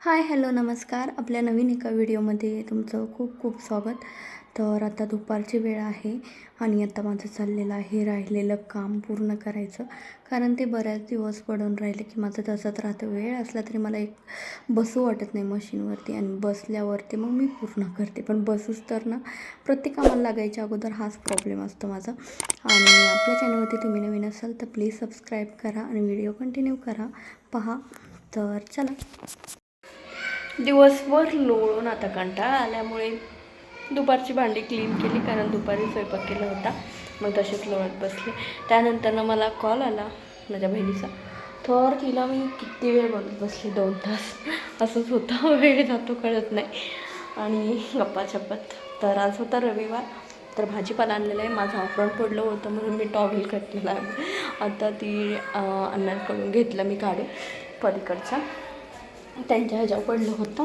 Hi hello नमस्कार. आपल्या नवीन एका व्हिडिओमध्ये तुमचं खूप खूप स्वागत. तर आता दुपारची वेळ आहे आणि आता माझं चाललेलं आहे राहिलेलं काम पूर्ण करायचं. कारण ते बऱ्याच दिवस पडून राहिले की माझं तसंच राहतं. वेळ असला तरी मला एक बसू वाटत नाही मशीनवरती आणि बसल्यावरती मग मी पूर्ण करते. पण बसूच तर ना प्रत्येक कामाला लागायच्या अगोदर हाच प्रॉब्लेम असतो माझा. आणि आपल्या चॅनलवरती तुम्ही नवीन असाल तर प्लीज सबस्क्राईब करा आणि व्हिडिओ कंटिन्यू करा. पहा. तर चला. दिवसभर लोळून आता कंटाळा आल्यामुळे दुपारची भांडी क्लीन केली कारण दुपारी स्वयंपाक केला होता. मग तसेच लोळत बसले. त्यानंतरनं मला कॉल आला माझ्या बहिणीचा. तर तिला मी किती वेळ बोलत बसले? दोन तास. असंच होतं वेळ जातो कळत नाही. आणि गप्पा छप्पत. तर आज होता रविवार. तर भाजीपाला आणलेला आहे. माझं आफरण पडलं होतं म्हणून मी टॉवेल कटलेला आहे आता ती अन्नाकडून घेतलं मी काढून पलीकडचा. त्यांच्या ह्याच्यावर पडलं होतं.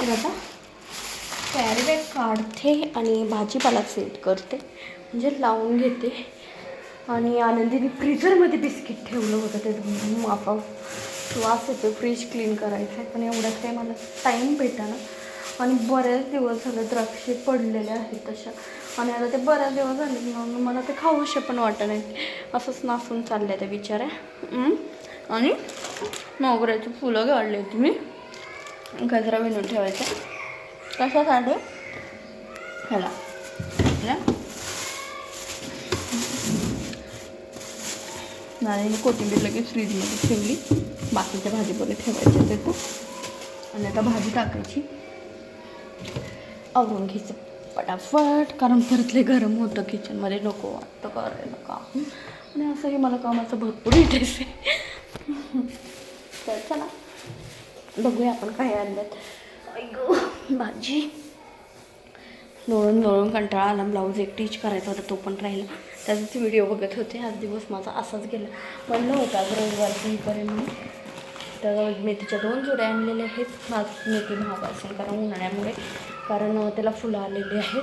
तर आता कॅरीबॅग काढते आणि भाजीपाला सेट करते. म्हणजे लावून घेते. आणि आनंदीने फ्रीजरमध्ये बिस्किट ठेवलं होतं ते माफा मापा वास येतो फ्रीज क्लीन करायचं आहे. पण एवढ्यात काही मला टाईम भेटाना. आणि बऱ्याच दिवस झाले द्राक्षे पडलेले आहेत तशा आणि आता ते बऱ्याच दिवस झाले म्हणून मला ते खाऊशे पण वाटत नाही. असंच नासून चालले ते बिचारे हम्म. आणि मोगऱ्याची फुलं काढली होती मी. गजरा विणून ठेवायचा. कशासाठी? ह्याला ह्याला मी कोथिंबीर लगेच फ्रीजमध्ये ठेवली. बाकीच्या भाजीपोळे ठेवायच्या तू आणि आता भाजी टाकायची. आवरून घ्यायचं. पटाफट कारण परतले गरम होतं किचनमध्ये नको वाटतं करायला. काम आणि असंही मला कामाचं भरपूर इंटरेस्ट आहे. तर चला बघूया आपण काय ऐक भाजी. लोळून लोळून कंटाळा आला ब्लाऊज एक टीच करायचा होता तो पण राहिला. त्याचाच व्हिडिओ बघत होते आज दिवस माझा असाच गेला. म्हणलं होतं आज रविवारचं हे करेन मी तर मेथीच्या दोन जोड्या आणलेल्या आहेत माझ मेथी महाग असेल कारण उन्हाळ्यामुळे कारण त्याला फुलं आलेली आहेत.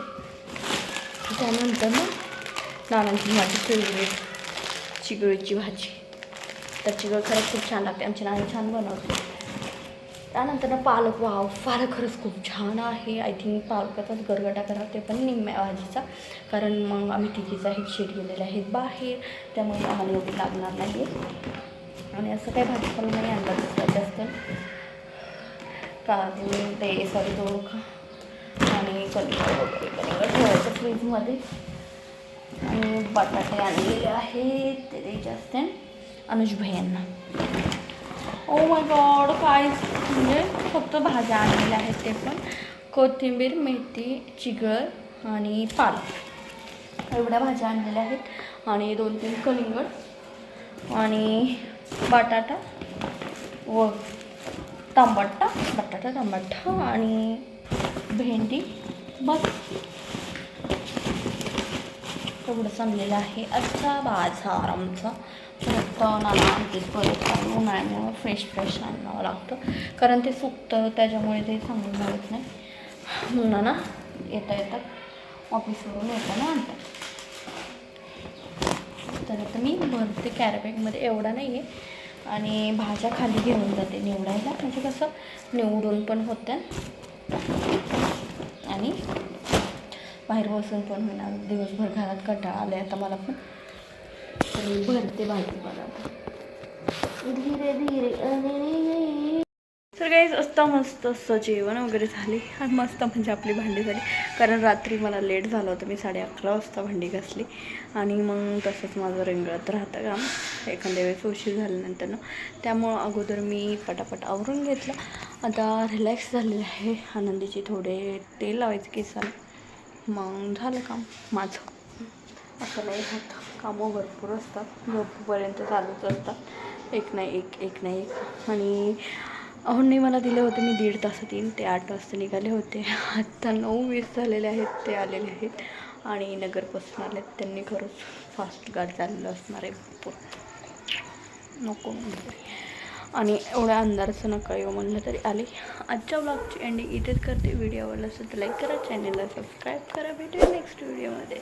त्यानंतर ना नानांची माझी फेवरेट चिगळीची भाजी. तर चिगळ खरंच खूप छान लागते. आमची नाणी छान बनवते. त्यानंतर ना पालक वाव पालक खरंच खूप छान आहे. आय थिंक पालकाचाच गरगटा करा ते पण निम्म्या भाजीचा कारण मग आम्ही तिघीचा हे शेट गेलेले आहेत बाहेर. त्यामुळे आम्हाला एवढी लागणार नाही आणि असं काही भाजीपाला नाही आणला दुसऱ्या जास्त. काजू ते सॉरी तो आणि कलिंगड वगैरे कलिंगड ठेवायचं फ्रीजमध्ये आणि बटाटे आणलेले आहेत. ते द्यायचे असते अनुज भैयांना ओ oh माय गॉड काय म्हणजे फक्त भाज्या आणलेल्या आहेत ते पण. कोथिंबीर मेथी चिगळ आणि पालक एवढ्या भाज्या आणलेल्या आहेत. आणि दोन तीन कलिंगड आणि बटाटा व तांबट्टा बटाटा टमाटा आणि भेंडी. बस. एवढंच आणलेलं आहे असा बाजार आमचा. फक्त नाना आणतेच परत कारण उन्हाळ्यामुळं फ्रेश फ्रेश आणावं लागतं. कारण ते सुकतं त्याच्यामुळे ते चांगलं मिळत नाही. म्हणून ना येता येता ऑफिसवरून येताना आणतात. तर आता मी भरते कॅरेबॅगमध्ये एवढा नाही आहे आणि भाज्या खाली घेऊन जाते निवडायला. म्हणजे कसं निवडून पण होत्या. आणि बाहेर बसून पण होणार दिवसभर घरात कंटाळा आला आता मला पण. मी भरते भाजीपाला धीरे धीरे सर काहीच असतं मस्त असं जेवण वगैरे झाले. आणि मस्त म्हणजे आपली भांडी झाली. कारण रात्री मला लेट झालं होतं. मी साडे अकरा वाजता भांडी घासली. आणि मग तसंच माझं रिंगळत राहतं काम. एखाद्या वेळेस उशीर झाल्यानंतर ना. त्यामुळं अगोदर मी पटापट आवरून घेतलं. आता रिलॅक्स झालेलं आहे. आनंदीचे थोडे तेल लावायचं केसाला मग झालं काम. माझं. असं नाही होतं. कामं भरपूर असतात. झोपूपर्यंत चालूच असतात. एक नाही एक एक नाही एक. आणि अहोंनी मला दिले होते मी दीड तासात येईन ते आठ वाजता निघाले होते. आत्ता नऊ वीस झालेले आहेत ते आलेले आहेत. आणि नगरपासून आले त्यांनी खरंच फास्ट गाड चाललेलं असणार आहे भरपूर. नको आणि एवढ्या अंधाराचं नका येऊ हो म्हणलं तरी आले आजच्या ब्लॉगची एंडिंग इथेच करते. व्हिडिओ आवडला असेल तर लाईक करा. चॅनलला सबस्क्राईब करा. भेटूया नेक्स्ट व्हिडिओमध्ये